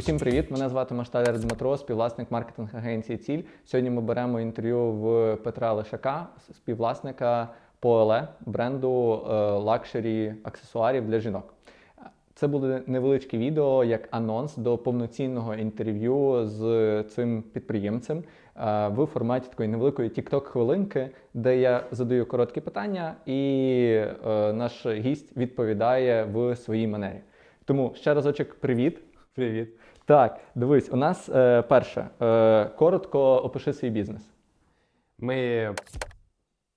Усім привіт! Мене звати Машталяр Дмитро, співвласник маркетинг агенції Ціль. Сьогодні ми беремо інтерв'ю в Петра Лишака, співвласника Поеле, бренду е, лакшері аксесуарів для жінок. Це буде невеличке відео як анонс до повноцінного інтерв'ю з цим підприємцем е, в форматі такої невеликої TikTok-хвилинки, де я задаю короткі питання, і е, наш гість відповідає в своїй манері. Тому ще разочок привіт. Привіт. Так, дивись, у нас е, перше. Е, коротко опиши свій бізнес. Ми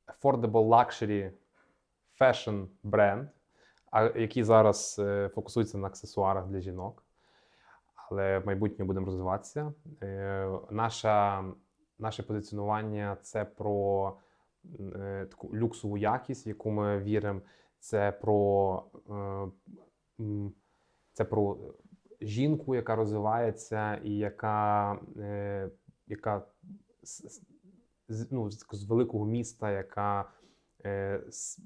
affordable luxury fashion бренд, який зараз е, фокусується на аксесуарах для жінок. Але в майбутньому будемо розвиватися. Е, Наша, наше позиціонування це про е, таку люксову якість, в яку ми віримо. Це про, е, це про жінку, яка розвивається і яка, е, яка з, ну, з великого міста, яка е, с,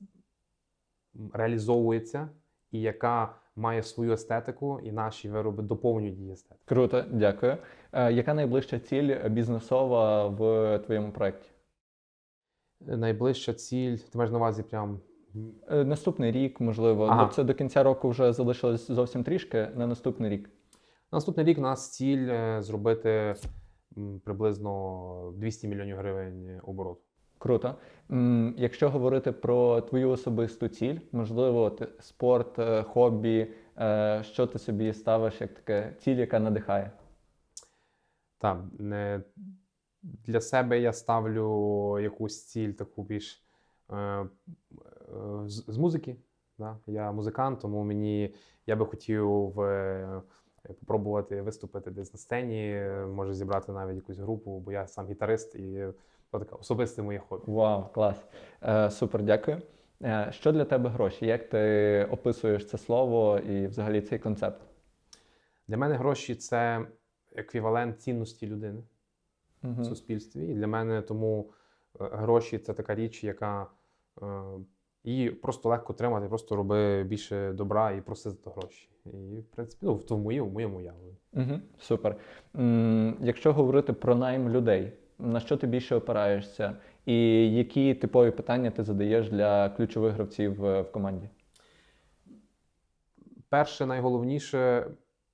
реалізовується і яка має свою естетику, і наші вироби доповнюють її естетику. Круто, дякую. Е, яка найближча ціль бізнесова в твоєму проєкті? Найближча ціль, ти маєш на увазі прям. Е, наступний рік, можливо, Ага. Це до кінця року вже залишилось зовсім трішки. На наступний рік. Наступний рік у нас ціль е, зробити приблизно 200 мільйонів гривень обороту. Круто. Якщо говорити про твою особисту ціль, можливо, спорт, е, хобі, що ти собі ставиш як таке ціль, яка надихає? Так, для себе я ставлю якусь ціль таку більш з, з музики. Да? Я музикант, тому мені я би хотів е, попробувати виступити десь на сцені, е, може зібрати навіть якусь групу, бо я сам гітарист і це таке особисте моє хобі. Вау, клас. Е, супер, дякую. Е, що для тебе гроші? Як ти описуєш це слово і взагалі цей концепт? Для мене гроші це еквівалент цінності людини. в суспільстві. І для мене тому е, гроші це така річ, яка е, її просто легко тримати, просто роби більше добра і проси за гроші. І, в принципі, ну, в тому моєму, моєму уявленні. Угу, супер. М, якщо говорити про найм людей, на що ти більше опираєшся? І які типові питання ти задаєш для ключових гравців е, в команді? Перше, найголовніше,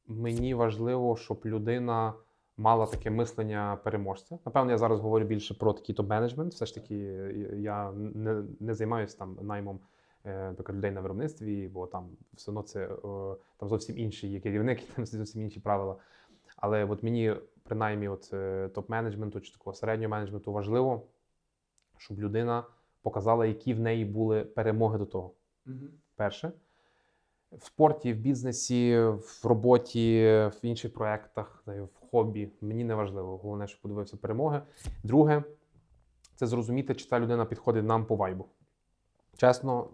мені важливо, щоб людина мала таке мислення переможця. Напевно, я зараз говорю більше про такий топ-менеджмент. Все ж таки, е, я не, не займаюся там наймом е, наприклад, людей на виробництві, бо там все одно це е, там зовсім інший є керівник, і там зовсім інші правила. Але от мені, принаймні, от топ-менеджменту чи такого середнього менеджменту важливо, щоб людина показала, які в неї були перемоги до того. Перше. В спорті, в бізнесі, в роботі, в інших проєктах, в хобі. Мені не важливо. Головне, щоб подивився перемоги. Друге, це зрозуміти, чи та людина підходить нам по вайбу. Чесно,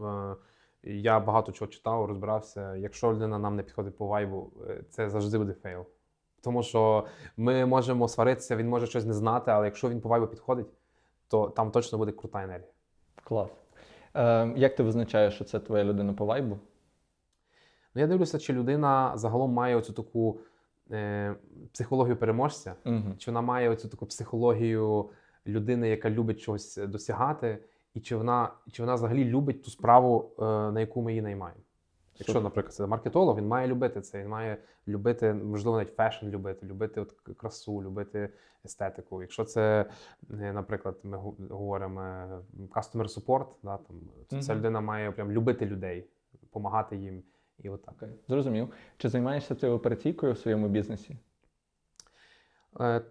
е, я багато чого читав, розбирався. Якщо людина нам не підходить по вайбу, е, це завжди буде фейл. Тому що ми можемо сваритися, він може щось не знати, але якщо він по вайбу підходить, то там точно буде крута енергія. Клас. Е, як ти визначаєш, що це твоя людина по вайбу? Ну, я дивлюся, чи людина загалом має оцю таку е, психологію переможця, Угу. чи вона має оцю таку психологію людини, яка любить чогось досягати, і чи вона, чи вона взагалі любить ту справу, е, на яку ми її наймаємо. Якщо, наприклад, це маркетолог, він має любити це, він має любити, можливо, навіть фешн любити, любити от красу, любити естетику. Якщо це, е, наприклад, ми говоримо е, customer support, да, там, то ця людина має прям любити людей, допомагати їм. І отак. Зрозумів. Чи займаєшся ти операційкою в своєму бізнесі? Е,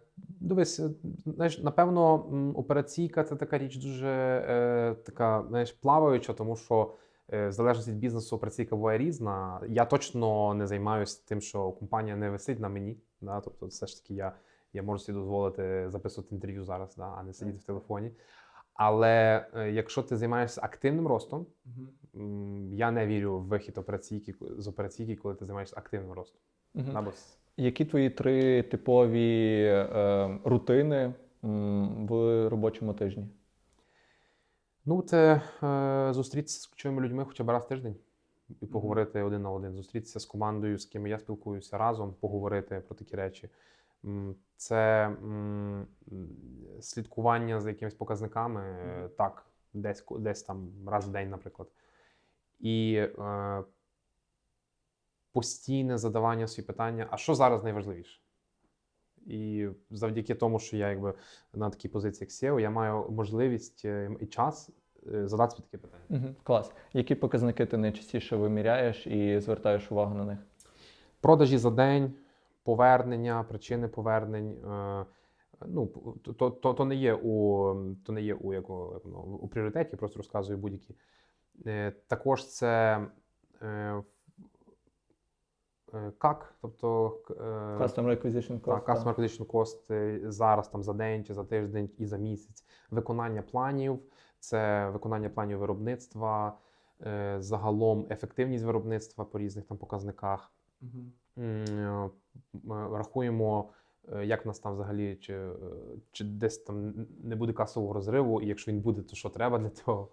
Дивись, е, знаєш, напевно, операційка це така річ дуже е, така, знаєш, плаваюча, тому що е, в залежності від бізнесу операційка буває різна. Я точно не займаюся тим, що компанія не висить на мені. Да? Тобто, все ж таки, я, я можу собі дозволити записувати інтерв'ю зараз, да? а не сидіти в телефоні. Але е, якщо ти займаєшся активним ростом, м, я не вірю в вихід операційки з операційки, коли ти займаєшся активним ростом. Мгм. Да, бо Які твої три типові е, рутини м, в робочому тижні? Ну, це е, зустрітися з ключовими людьми хоча б раз в тиждень. і поговорити один на один, зустрітися з командою, з ким я спілкуюся разом, поговорити про такі речі. Це слідкування за якимись показниками, е, Мгм. так, десь, десь там раз в день, наприклад. І е, постійне задавання собі питання: а що зараз найважливіше? І завдяки тому, що я якби на такій позиції як SEO, я маю можливість е, і час е, задати собі таке питання. Угу. Клас. Які показники ти найчастіше виміряєш і звертаєш увагу на них? Продажі за день, повернення, причини повернень. Е, ну, то, то, то, не є у то не є у, як воно, у пріоритеті, просто розказую будь-які. Е, також це е, е, как, тобто е, Custom Requisition Cost. Так, customer acquisition cost зараз там за день чи за тиждень і за місяць. Виконання планів, це виконання планів виробництва, е, загалом ефективність виробництва по різних там показниках. Мгм. Рахуємо, е, як в нас там взагалі, чи, е, чи десь там не буде касового розриву, і якщо він буде, то що треба для того.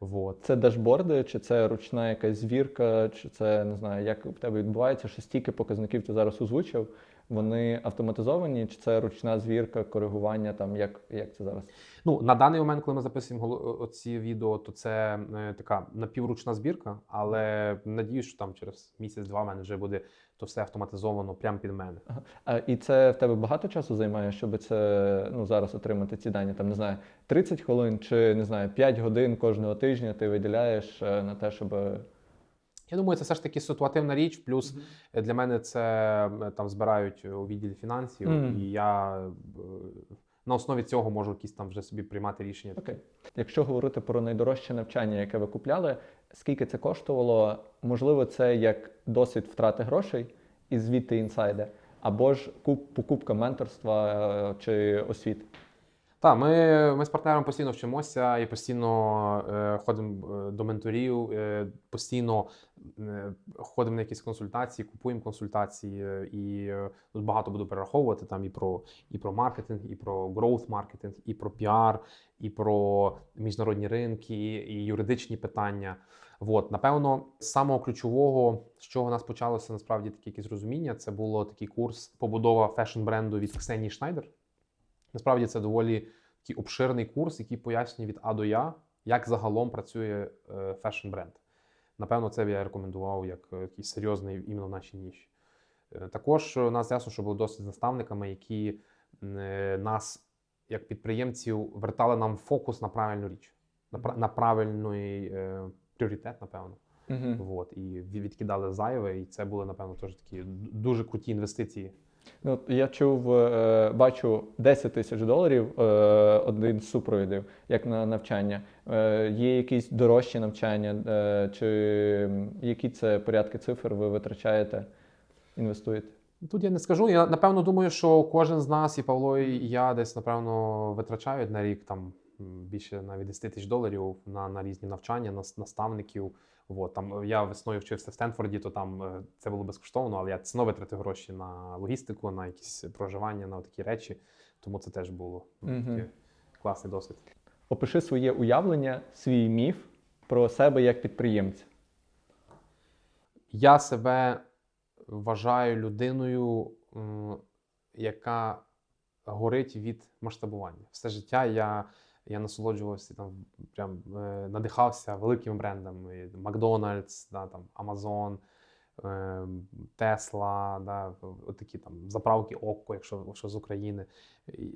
Вот. Це дашборди, чи це ручна якась звірка, чи це не знаю, як в тебе відбувається, що стільки показників ти зараз озвучив, вони автоматизовані, чи це ручна звірка, коригування, там як, як це зараз? Ну, на даний момент, коли ми записуємо оці відео, то це е, така напівручна збірка, але надіюсь, що там через місяць-два в мене вже буде то все автоматизовано прямо під мене. А, і це в тебе багато часу займає, щоб це ну, зараз отримати ці дані? Там не знаю, 30 хвилин чи не знаю, 5 годин кожного тижня ти виділяєш е, на те, щоб. Я думаю, це все ж таки ситуативна річ. Плюс е, для мене це е, там збирають у відділі фінансів, Мгм. і я е, на основі цього можу якісь там вже собі приймати рішення. Окей. Якщо говорити про найдорожче навчання, яке ви купляли, скільки це коштувало? Можливо, це як досвід втрати грошей і звідти інсайди, або ж куп, покупка менторства чи освіти. Так, ми, ми з партнером постійно вчимося і постійно е, ходимо е, до менторів, е, постійно е, ходимо на якісь консультації, купуємо консультації, е, і е, тут багато буду перераховувати там і про, і про маркетинг, і про growth маркетинг, і про піар, і про міжнародні ринки, і юридичні питання. От, напевно, з самого ключового, з чого у нас почалося насправді таке якесь розуміння, це було такий курс побудова фешн-бренду від Ксенії Шнайдер. Насправді це доволі такий обширний курс, який пояснює від А до Я, як загалом працює е, фешн-бренд. Напевно, це б я рекомендував як е, такий серйозний іменно в нашій ніші. Е, Також у нас ясно, що були досить з наставниками, які нас, як підприємців, вертали нам фокус на правильну річ, на, на правильний е, пріоритет, напевно. Угу. От, і відкидали зайве, і це були, напевно, теж такі дуже круті інвестиції. Ну, я чув, е, бачу 10 тисяч доларів е, один з супровідів, як на навчання. Е, є якісь дорожчі навчання, чи які це порядки цифр ви витрачаєте, інвестуєте? Тут я не скажу. Я напевно думаю, що кожен з нас, і Павло, і я десь напевно витрачають на рік там більше навіть 10 тисяч доларів на, на різні навчання, на наставників. От, там я весною вчився в Стенфорді, то там е, це було безкоштовно, але я знову витратив гроші на логістику, на якісь проживання, на такі речі. Тому це теж було Мгм. такий класний досвід. Опиши своє уявлення, свій міф про себе як підприємця. Я себе вважаю людиною, яка горить від масштабування. Все життя я, я насолоджувався там, прям е, надихався великими брендами: Макдональдс, да, там, Amazon, е, Tesla, да, такі там заправки Окко, якщо, якщо з України.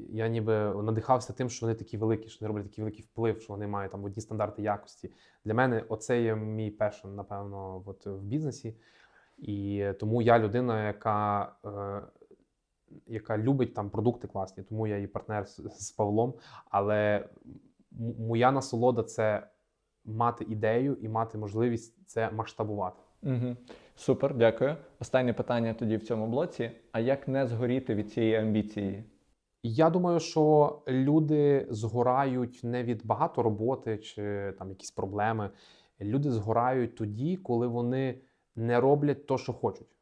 Я ніби надихався тим, що вони такі великі, що вони роблять такий великий вплив, що вони мають там одні стандарти якості. Для мене оце є мій пешн, напевно, от в бізнесі. І тому я людина, яка, е, яка любить там продукти класні, тому я і партнер з, з Павлом. Але моя насолода це мати ідею і мати можливість це масштабувати. Угу. Супер, дякую. Останнє питання тоді в цьому блоці. А як не згоріти від цієї амбіції? Я думаю, що люди згорають не від багато роботи чи там якісь проблеми. Люди згорають тоді, коли вони не роблять то, що хочуть.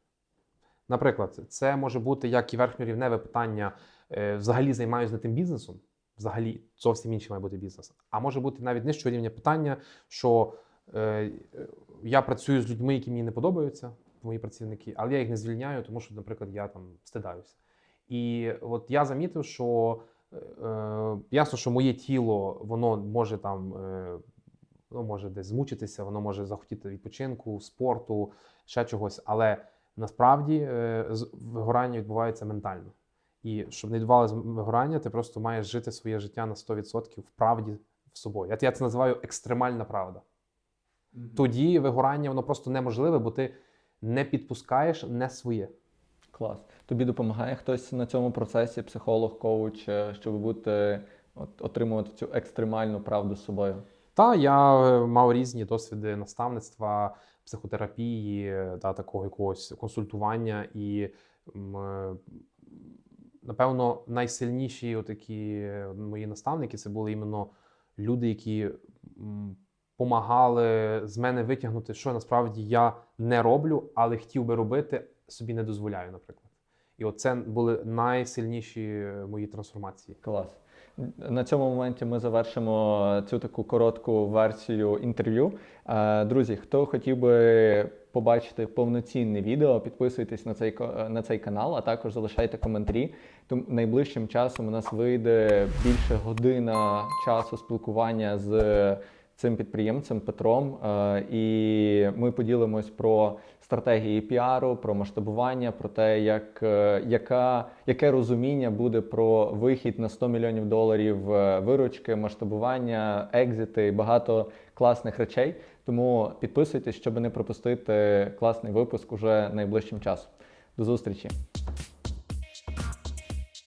Наприклад, це може бути як і верхньорівневе питання: е, взагалі займаюся не тим бізнесом, взагалі зовсім інший має бути бізнес. А може бути навіть нижчого рівня питання, що е, я працюю з людьми, які мені не подобаються, мої працівники, але я їх не звільняю, тому що, наприклад, я там стидаюся. І от я замітив, що е, е, ясно, що моє тіло воно може там е, ну, може десь змучитися, воно може захотіти відпочинку, спорту, ще чогось. Але насправді е, вигорання відбувається ментально. І щоб не відбувалося вигорання, ти просто маєш жити своє життя на 100% в правді в собою. Я, це називаю екстремальна правда. Тоді вигорання воно просто неможливе, бо ти не підпускаєш не своє. Клас. Тобі допомагає хтось на цьому процесі, психолог, коуч, е, щоб бути, от, отримувати цю екстремальну правду з собою. Та я е, мав різні досвіди наставництва, психотерапії, да, такого якогось консультування. І е, напевно найсильніші такі мої наставники це були іменно люди, які допомагали помагали з мене витягнути, що насправді я не роблю, але хотів би робити, собі не дозволяю, наприклад. І оце були найсильніші е, мої трансформації. Клас. На цьому моменті ми завершимо цю таку коротку версію інтерв'ю. Е, Друзі, хто хотів би побачити повноцінне відео, підписуйтесь на цей на цей канал, а також залишайте коментарі. Тому найближчим часом у нас вийде більше година часу спілкування з цим підприємцем Петром. Е, І ми поділимось про стратегії піару, про масштабування, про те, як, е, яка, яке розуміння буде про вихід на 100 мільйонів доларів е, виручки, масштабування, екзити і багато класних речей. Тому підписуйтесь, щоб не пропустити класний випуск уже найближчим часом. До зустрічі!